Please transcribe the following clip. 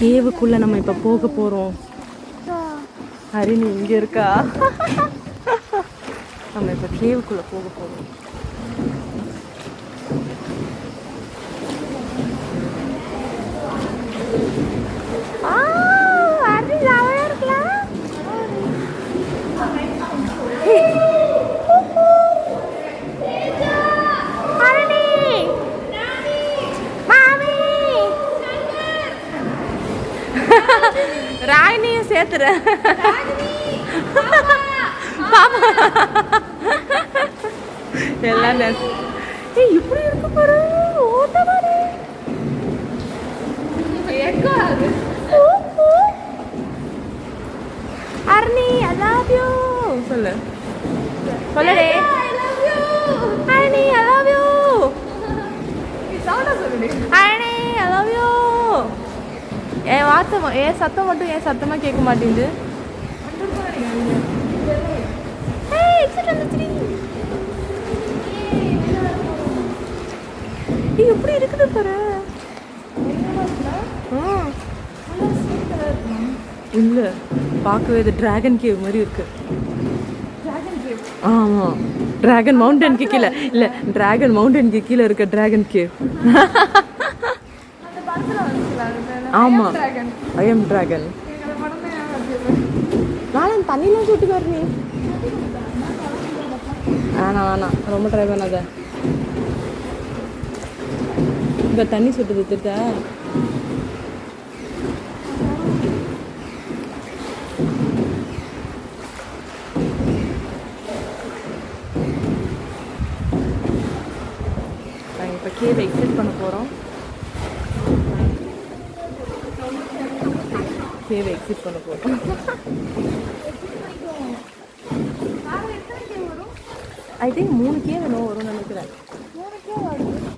கேவுக்குள்ள நம்ம இப்ப போக போறோம். ஹரிணி இங்க இருக்கா? நம்ம இப்ப கேவுக்குள்ள போக போறோம் ஆ, ஹரிணி ஜாலியா இருக்கலாம். ஏய். ஹரிணி. மாமி. ராகினியும் சேர்த்துறேன் எல்லாம் நெ- ஏய் இப்படி இருக்கு பாரு. அர்ணி ஐ லவ் யூ சொல்லு. சொல்லுடே. அர்ணி ஐ லவ் யூ அர்ணி ஐ லவ் யூ என் வார்த்தை என் சத்தம் மட்டும் ஏன் சத்தமா கேட்க மாட்டேங்குது. எப்படி இருக்குது பாரு. இல்ல பார்க்கவே இது டிராகன் கேவ் மாதிரி இருக்கு. ஆமா. டிராகன் மவுண்டனுக்கு கீழே. இல்ல டிராகன் மவுண்டனுக்கு கீழே இருக்க டிராகன் கேவ் ஆமா. ஐ எம் டிராகன் நானும் தண்ணிலாம் சுட்டு வரணும் வேணாம் வேணாம். ரொம்ப ட்ரை பண்ணாத. இந்த தண்ணி சுட்டு திட்ட நாங்கள் இப்போ கீழே எக்ஸிட் பண்ண போகிறோம் கீழே எக்ஸிட் பண்ண போகிறோம் ஐ திங்க் மூணு கே வேணும் வரும்னு நினைக்கிறேன்.